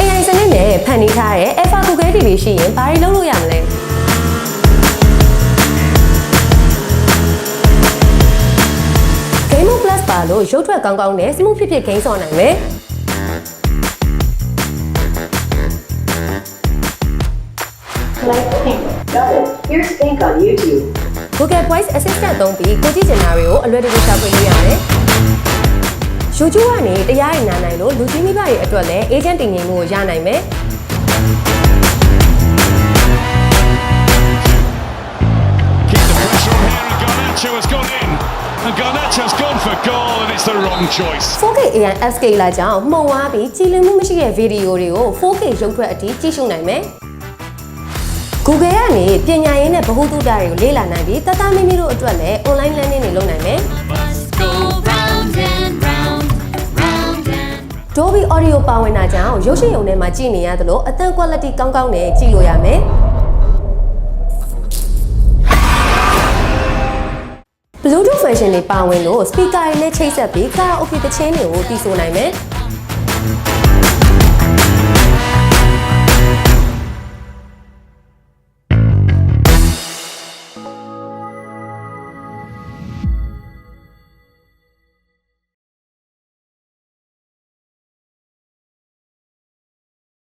AI စနစ်နဲ့ဖန်တီးထားတဲ့ Alpha Google TV ရှိရင်ဘာတွေလုပ်လို့ရမလဲ Game of Plus ပါလို့ရုပ်ထွက်ကောင်းကောင်းနဲ့ smooth ဖြစ်ဖြစ် game ဆော်နိုင်မယ် Like Pink. Got it. Here's Pink on YouTube. Google Voice Assistant သုံးပြီးကိုကြည့်ချင်တာတွေကိုအလွယ်တကူရှာဖွေလို့ရတယ်။ YouTube ကနေတရားရင်နာနိုင်လို့လူကြီးမိဘတွေအတွက်လည်း agent တင်ငင်မှုကိုရနိုင်မယ် Keep the pressure on here, and Garnacho has gone in. And Garnacho's gone for goal, and it's the wrong choice. 4K AI upscaler ကြောင့်မှုံဝါးပြီးကြည်လင်မှုမရှိတဲ့ဗီဒီယိုတွေကို 4K ရုပ်ထွက်အထိကြည့်ရှုနိုင်မယ်။ Google ကနေပညာရေးနဲ့ဗဟုသုတတွေကိုလေ့လာနိုင်ပြီးတသားမိမိတို့အတွက်လည်း online learning တွေလုပ်နိုင်မယ် Dolby Audio ပါဝင်တာကြောင့်ရုပ်ရှင်ရုံထဲမှာကြည့်နေရသလိုအသံ quality ကောင်းကောင်းနဲ့ကြည့်လို့ရမယ်။ Bluetooth function တွေပါဝင်လို့ speaker တွေနဲ့ချိတ်ဆက်ပြီး karaoke သချင်းတွေကိုတီးဆိုနိုင်မယ်။